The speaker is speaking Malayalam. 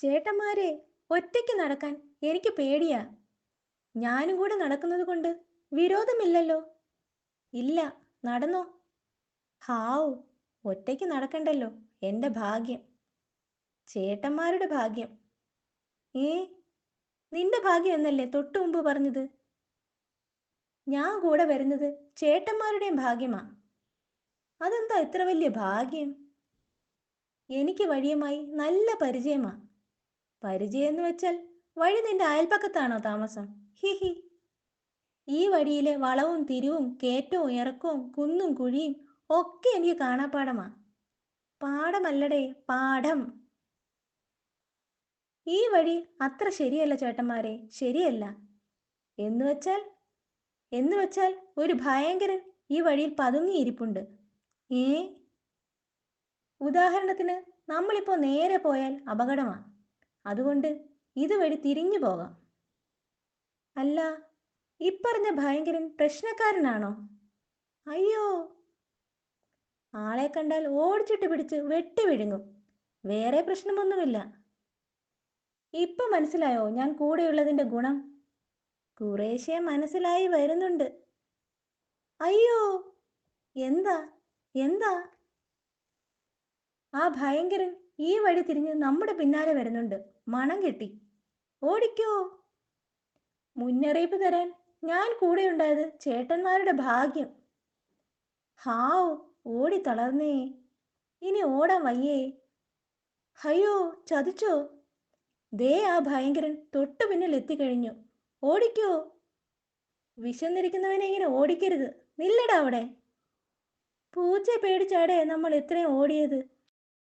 ചേട്ടന്മാരെ ഒറ്റയ്ക്ക് നടക്കാൻ എനിക്ക് പേടിയാ. ഞാനും കൂടെ നടക്കുന്നത് കൊണ്ട് വിരോധമില്ലല്ലോ. ഇല്ല നടന്നോ. ഹാവു ഒറ്റയ്ക്ക് നടക്കണ്ടല്ലോ. എന്റെ ഭാഗ്യം. ചേട്ടന്മാരുടെ ഭാഗ്യം. ഏ നിന്റെ ഭാഗ്യം എന്നല്ലേ തൊട്ടു മുമ്പ് പറഞ്ഞത്? ഞാൻ കൂടെ വരുന്നത് ചേട്ടന്മാരുടെയും ഭാഗ്യമാ. അതെന്താ ഇത്ര വലിയ ഭാഗ്യം? എനിക്ക് വഴിയുമായി നല്ല പരിചയമാ. പരിചയം എന്ന് വെച്ചാൽ വഴി നിന്റെ അയൽപ്പക്കത്താണോ താമസം? ഹി ഹി. ഈ വഴിയിലെ വളവും തിരിവും കേറ്റവും ഇറക്കവും കുന്നും കുഴിയും ഒക്കെ എനിക്ക് കാണാപ്പാടമാ പാടമല്ലടേ പാഠം. ഈ വഴി അത്ര ശരിയല്ല ചേട്ടന്മാരെ ശരിയല്ല. എന്ന് വെച്ചാൽ എന്ന് വെച്ചാൽ ഒരു ഭയങ്കരൻ ഈ വഴിയിൽ പതുങ്ങിയിരിപ്പുണ്ട്. ഏ? ഉദാഹരണത്തിന് നമ്മളിപ്പോ നേരെ പോയാൽ അപകടമാണ് അതുകൊണ്ട് ഇതുവഴി തിരിഞ്ഞു പോകാം. അല്ല ഇപ്പറഞ്ഞ ഭയങ്കരൻ പ്രശ്നക്കാരനാണോ? അയ്യോ. ആളെ കണ്ടാൽ ഓടിച്ചിട്ട് പിടിച്ച് വെട്ടി വിഴുങ്ങും. വേറെ പ്രശ്നമൊന്നുമില്ല. ഇപ്പൊ മനസ്സിലായോ ഞാൻ കൂടെയുള്ളതിന്റെ ഗുണം? കുറേശ്ശെ മനസ്സിലായി വരുന്നുണ്ട്. അയ്യോ എന്താ എന്താ? ആ ഭയങ്കരൻ ഈ വഴി തിരിഞ്ഞ് നമ്മുടെ പിന്നാലെ വരുന്നുണ്ട്. മണം കെട്ടി. ഓടിക്കോ. മുന്നറിയിപ്പ് തരാൻ ഞാൻ കൂടെ ഉണ്ടായത് ചേട്ടന്മാരുടെ ഭാഗ്യം. ഹാവ് ഓടി തളർന്നേ. ഇനി ഓടാൻ വയ്യേ. അയ്യോ ചതിച്ചോ. ദേ ആ ഭയങ്കരൻ തൊട്ടു പിന്നിൽ എത്തിക്കഴിഞ്ഞു. ഓടിക്കോ. വിശന്നിരിക്കുന്നവനെ ഇങ്ങനെ ഓടിക്കരുത്. നില്ലടാ അവിടെ. പൂച്ചയെ പേടിച്ചാടേ നമ്മൾ ഇത്രയും ഓടിയത്.